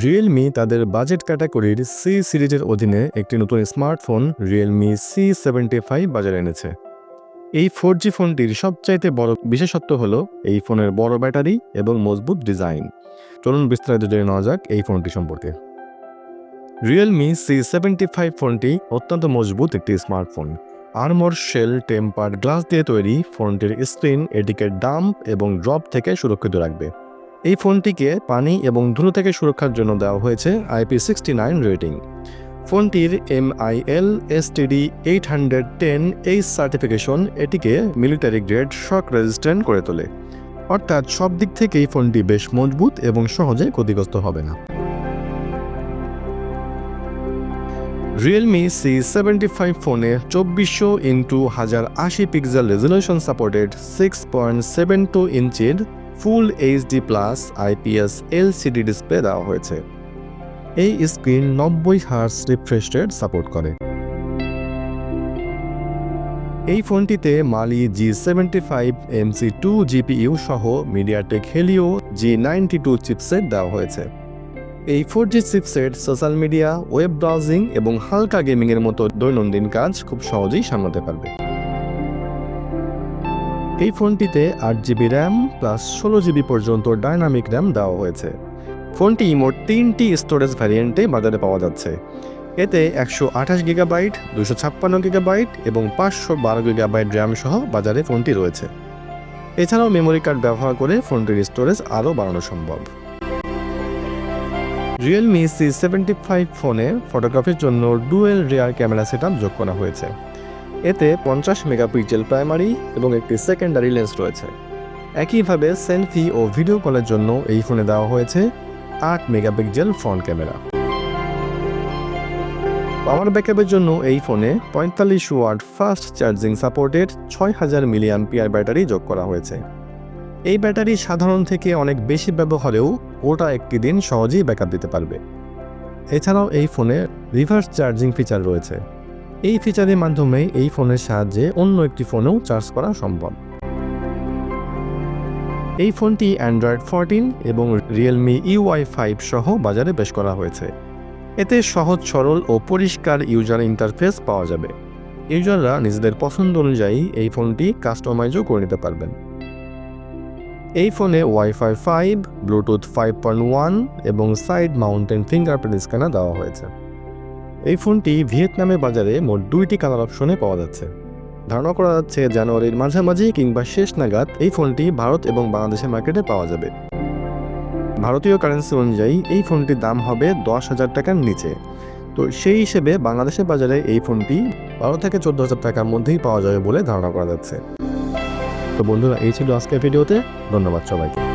Realme তাদের budget ক্যাটাগরির C সিরিজের অধীনে একটি নতুন smartphone Realme C seventy five বাজারে এনেছে। এই ফোর জি ফোনটির সবচাইতে বড় বিশেষত্ব হলো এই ফোনের বড় ব্যাটারি এবং মজবুত ডিজাইন চলুন বিস্তারিত জেনে নেওয়া যাক এই ফোনটি সম্পর্কে। রিয়েলমি সি সেভেন্টি ফাইভ ফোনটি অত্যন্ত মজবুত একটি smartphone armour shell temper glass দিয়ে তৈরি ফোনটির স্ক্রিন এটিকে ডাম্প এবং ড্রপ থেকে সুরক্ষিত রাখবে। এই ফোনটিকে পানি এবং ধুলো থেকে সুরক্ষার জন্য দেওয়া হয়েছে আইপি সিক্সটি নাইন রেটিং। ফোনটির MIL STD eight hundred ten এই সার্টিফিকেশন এটিকে মিলিটারি গ্রেড শক রেজিস্ট্যান্ট করে তোলে। অর্থাৎ সব দিক থেকেই ফোনটি বেশ মজবুত এবং সহজে ক্ষতিগ্রস্ত হবে না। রিয়েলমি সি সেভেন্টি ফাইভ ফোনে চব্বিশশো ইন্টু হাজার আশি pixel resolution supported six point seven two ইঞ্চির full HD plus IPS LCD display দেওয়া হয়েছে। এই স্ক্রিন নব্বই হার্স রিফ্রেশ রেট সাপোর্ট করে। এই ফোনটিতে Mali G seventy five MC two GPU সহ MediaTek Helio G ninety two chipset দেওয়া হয়েছে। এই four G chipset social media web browsing এবং হালকা গেমিংয়ের মতো দৈনন্দিন কাজ খুব সহজেই সামলাতে পারবে। এই ফোনটিতে আট জিবি র্যাম প্লাস ষোলো জিবি পর্যন্ত ডাইনামিক র্যাম দেওয়া হয়েছে। ফোনটি মোট তিনটি স্টোরেজ ভ্যারিয়েন্টে বাজারে পাওয়া যাচ্ছে। এতে একশো আঠাশ গিগাবাইট, দুশো ছাপ্পান্ন গিগাবাইট এবং পাঁচশো বারো গিগাবাইট র্যাম সহ বাজারে ফোনটি রয়েছে। এছাড়াও মেমোরি কার্ড ব্যবহার করে ফোনটির স্টোরেজ আরও বাড়ানো সম্ভব। রিয়েলমি সি সেভেন্টি ফাইভ ফোনে ফটোগ্রাফির জন্য ডুয়েল রিয়ার ক্যামেরা সেট যোগ করা হয়েছে। এতে পঞ্চাশ মেগাপিক্সেল প্রাইমারি এবং একটি সেকেন্ডারি লেন্স রয়েছে। একইভাবে সেলফি ও ভিডিও কলের জন্য এই ফোনে দেওয়া হয়েছে আট মেগাপিক্সেল ফ্রন্ট ক্যামেরা। পাওয়ার ব্যাকআপের জন্য এই ফোনে পঁয়তাল্লিশ ওয়াট ফাস্ট চার্জিং সাপোর্টেড ছয় হাজার মিলিয়ান পিয়ার ব্যাটারি যোগ করা হয়েছে। এই ব্যাটারি সাধারণ থেকে অনেক বেশি ব্যবহারেও ওটা একটি দিন সহজেই ব্যাকআপ দিতে পারবে। এছাড়াও এই ফোনে রিভার্স চার্জিং ফিচার রয়েছে। এই ফিচারের মাধ্যমে এই ফোনের সাহায্যে অন্য একটি ফোনেও চার্জ করা সম্ভব। এই ফোনটি অ্যান্ড্রয়েড ফোরটিন এবং রিয়েলমি ইউআই ফাইভ সহ বাজারে পেশ করা হয়েছে। এতে সহজ, সরল ও পরিষ্কার ইউজার ইন্টারফেস পাওয়া যাবে। ইউজাররা নিজেদের পছন্দ অনুযায়ী এই ফোনটি কাস্টমাইজও করে নিতে পারবেন। এই ফোনে wifi five Bluetooth five point one এবং সাইড মাউন্টেন ফিঙ্গারপ্রিন্ট স্ক্যানার দেওয়া হয়েছে। এই ফোনটি ভিয়েতনামে বাজারে মোট দুইটি কালার অপশনে পাওয়া যাচ্ছে। ধারণা করা যাচ্ছে জানুয়ারির মাঝামাঝি কিংবা শেষ নাগাদ এই ফোনটি ভারত এবং বাংলাদেশের মার্কেটে পাওয়া যাবে। ভারতীয় কারেন্সি অনুযায়ী এই ফোনটির দাম হবে দশ হাজার টাকার নিচে। তো সেই হিসেবে বাংলাদেশের বাজারে এই ফোনটি বারো থেকে চোদ্দ হাজার টাকার মধ্যেই পাওয়া যাবে বলে ধারণা করা যাচ্ছে। তো বন্ধুরা, এই ছিল আজকের ভিডিওতে। ধন্যবাদ সবাইকে।